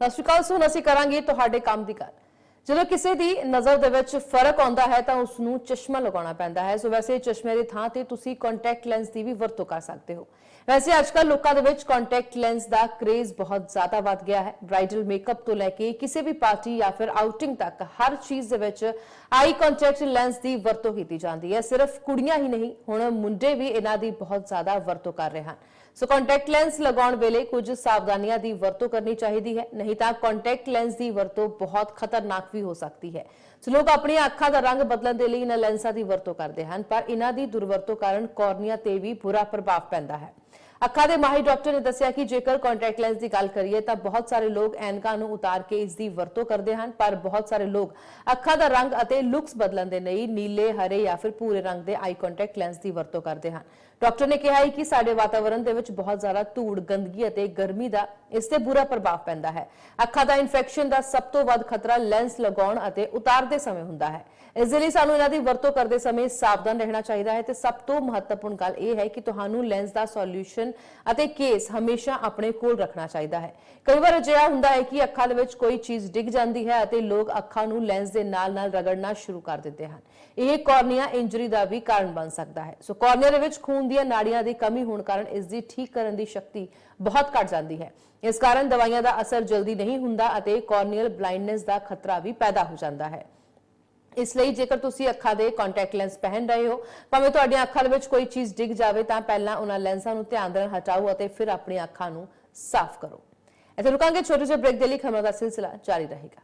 ਸਤਿ ਸ਼੍ਰੀ ਅਕਾਲ ਸੁਣ, ਅਸੀਂ ਕਰਾਂਗੇ ਤੁਹਾਡੇ ਕੰਮ ਦੀ ਗੱਲ। ਜਦੋਂ ਕਿਸੇ ਦੀ ਨਜ਼ਰ ਦੇ ਵਿੱਚ ਫ਼ਰਕ ਆਉਂਦਾ ਹੈ ਤਾਂ ਉਸ ਨੂੰ ਚਸ਼ਮਾ ਲਗਾਉਣਾ ਪੈਂਦਾ ਹੈ। ਸੋ ਵੈਸੇ ਚਸ਼ਮੇ ਦੀ ਥਾਂ ਤੇ ਤੁਸੀਂ ਕੰਟੈਕਟ ਲੈਂਸ ਦੀ ਵੀ ਵਰਤੋਂ ਕਰ ਸਕਦੇ ਹੋ। ਵੈਸੇ ਅੱਜਕੱਲ ਲੋਕਾਂ ਦੇ ਵਿੱਚ ਕੰਟੈਕਟ ਲੈਂਸ ਦਾ ਕ੍ਰੇਜ਼ ਬਹੁਤ ਜ਼ਿਆਦਾ ਵੱਧ ਗਿਆ ਹੈ। ਬ੍ਰਾਈਡਲ ਮੇਕਅਪ ਤੋਂ ਲੈ ਕੇ ਕਿਸੇ ਵੀ ਪਾਰਟੀ ਜਾਂ ਫਿਰ ਆਊਟਿੰਗ ਤੱਕ ਹਰ ਚੀਜ਼ ਦੇ ਵਿੱਚ ਆਈ ਕੰਟੈਕਟ ਲੈਂਸ ਦੀ ਵਰਤੋਂ ਕੀਤੀ ਜਾਂਦੀ ਹੈ। ਸਿਰਫ ਕੁੜੀਆਂ ਹੀ ਨਹੀਂ, ਹੁਣ ਮੁੰਡੇ ਵੀ ਇਹਨਾਂ ਦੀ ਬਹੁਤ ਜ਼ਿਆਦਾ ਵਰਤੋਂ ਕਰ ਰਹੇ ਹਨ। ਸੋ ਕੰਟੈਕਟ ਲੈਂਸ ਲਗਾਉਣ ਵੇਲੇ ਕੁਝ ਸਾਵਧਾਨੀਆਂ ਦੀ ਵਰਤੋਂ ਕਰਨੀ ਚਾਹੀਦੀ ਹੈ। ਨਹੀਂ ਤਾਂ ਕੰਟੈਕਟ ਲੈਂਸ ਦੀ ਵਰਤੋਂ ਬਹੁਤ ਖਤਰਨਾਕ ਵੀ ਹੋ ਸਕਦੀ ਹੈ। ਸੋ ਲੋਕ ਆਪਣੀਆਂ ਅੱਖਾਂ ਦਾ ਰੰਗ ਬਦਲਣ ਦੇ ਲਈ ਇਹਨਾਂ ਲੈਂਸਾਂ ਦੀ ਵਰਤੋਂ ਕਰਦੇ ਹਨ, ਪਰ ਇਹਨਾਂ ਦੀ ਦੁਰਵਰਤੋਂ ਕਾਰਨ ਕੋਰਨੀਆ ਤੇ ਵੀ ਬੁਰਾ ਪ੍ਰਭਾਵ ਪੈਂਦਾ ਹੈ। ਅੱਖਾਂ ਦੇ ਮਾਹਿਰ ਡਾਕਟਰ ਨੇ ਦੱਸਿਆ ਕਿ ਜੇਕਰ ਕੰਟੈਕਟ ਲੈਂਸ ਦੀ ਗੱਲ ਕਰੀਏ ਤਾਂ ਬਹੁਤ ਸਾਰੇ ਲੋਕ ਐਨਕਾਂ ਨੂੰ ਉਤਾਰ ਕੇ ਇਸ ਦੀ ਵਰਤੋਂ ਕਰਦੇ ਹਨ, ਪਰ ਬਹੁਤ ਸਾਰੇ ਲੋਕ ਅੱਖਾਂ ਦਾ ਰੰਗ ਅਤੇ ਲੁਕਸ ਬਦਲਣ ਦੇ ਲਈ ਨੀਲੇ, ਹਰੇ ਜਾਂ ਫਿਰ ਭੂਰੇ ਰੰਗ ਦੇ ਆਈ ਕੰਟੈਕਟ ਲੈਂਸ ਦੀ ਵਰਤੋਂ ਕਰਦੇ ਹਨ। ਡਾਕਟਰ ਨੇ ਕਿਹਾ ਹੈ ਕਿ ਸਾਡੇ ਵਾਤਾਵਰਣ ਦੇ ਵਿੱਚ ਬਹੁਤ ਜ਼ਿਆਦਾ ਧੂੜ, ਗੰਦਗੀ ਅਤੇ ਗਰਮੀ ਦਾ ਇਸ ਤੇ ਬੁਰਾ ਪ੍ਰਭਾਵ ਪੈਂਦਾ ਹੈ। ਅੱਖਾਂ ਦਾ ਇਨਫੈਕਸ਼ਨ ਦਾ ਸਭ ਤੋਂ ਵੱਧ ਖਤਰਾ ਲੈਂਸ ਲਗਾਉਣ ਅਤੇ ਉਤਾਰਦੇ ਸਮੇਂ ਹੁੰਦਾ ਹੈ। ਇਸ ਦੇ ਲਈ ਸਾਨੂੰ ਇਹਨਾਂ ਦੀ ਵਰਤੋਂ ਕਰਦੇ ਸਮੇਂ ਸਾਵਧਾਨ ਰਹਿਣਾ ਚਾਹੀਦਾ ਹੈ ਤੇ ਸਭ ਤੋਂ ਮਹੱਤਵਪੂਰਨ ਗੱਲ ਇਹ ਹੈ ਕਿ ਤੁਹਾਨੂੰ ਲੈਂਸ ਦਾ ਸੋਲੂਸ਼ਨ ਅਤੇ ਕੇਸ ਹਮੇਸ਼ਾ ਆਪਣੇ ਕੋਲ ਰੱਖਣਾ ਚਾਹੀਦਾ ਹੈ। ਕਈ ਵਾਰ ਅਜਿਹਾ ਹੁੰਦਾ ਹੈ ਕਿ ਅੱਖਾਂ ਦੇ ਵਿੱਚ ਕੋਈ ਚੀਜ਼ ਡਿੱਗ ਜਾਂਦੀ ਹੈ ਅਤੇ ਲੋਕ ਅੱਖਾਂ ਨੂੰ ਲੈਂਸ ਦੇ ਨਾਲ-ਨਾਲ ਰਗੜਨਾ ਸ਼ੁਰੂ ਕਰ ਦਿੰਦੇ ਹਨ। ਇਹ ਕੋਰਨੀਆ ਇੰਜਰੀ ਦਾ ਵੀ ਕਾਰਨ ਬਣ ਸਕਦਾ ਹੈ। ਸੋ ਕੋਰਨੀਆ ਦੇ ਵਿੱਚ ਖੂਨ ਦੀਆਂ ਨਾੜੀਆਂ ਦੀ ਕਮੀ ਹੋਣ ਕਾਰਨ ਇਸ ਦੀ ਠੀਕ ਕਰਨ ਦੀ ਸ਼ਕਤੀ ਬਹੁਤ ਘਟ ਜਾਂਦੀ ਹੈ। ਇਸ ਕਾਰਨ ਦਵਾਈਆਂ ਦਾ ਅਸਰ ਜਲਦੀ ਨਹੀਂ ਹੁੰਦਾ ਅਤੇ ਕੋਰਨੀਅਲ ਬਲਾਈਂਡਨੈਸ ਦਾ ਖਤਰਾ ਵੀ ਪੈਦਾ ਹੋ ਜਾਂਦਾ ਹੈ। ਇਸ ਲਈ ਜੇਕਰ ਤੁਸੀਂ ਅੱਖਾਂ ਦੇ ਕੰਟੈਕਟ ਲੈਂਸ ਪਹਿਨ ਰਹੇ ਹੋ, ਭਾਵੇਂ ਤੁਹਾਡੀਆਂ ਅੱਖਾਂ ਦੇ ਵਿੱਚ ਕੋਈ ਚੀਜ਼ ਡਿੱਗ ਜਾਵੇ, ਤਾਂ ਪਹਿਲਾਂ ਉਹਨਾਂ ਲੈਂਸਾਂ ਨੂੰ ਧਿਆਨ ਨਾਲ ਹਟਾਓ ਅਤੇ ਫਿਰ ਆਪਣੀਆਂ ਅੱਖਾਂ ਨੂੰ ਸਾਫ਼ ਕਰੋ। ਇੱਥੇ ਰੁਕਾਂਗੇ, ਛੋਟੇ ਜਿਹੇ ਬ੍ਰੇਕ ਦੇ ਲਈ ਖਬਰਾਂ ਦਾ ਸਿਲਸਿਲਾ ਜਾਰੀ ਰਹੇਗਾ।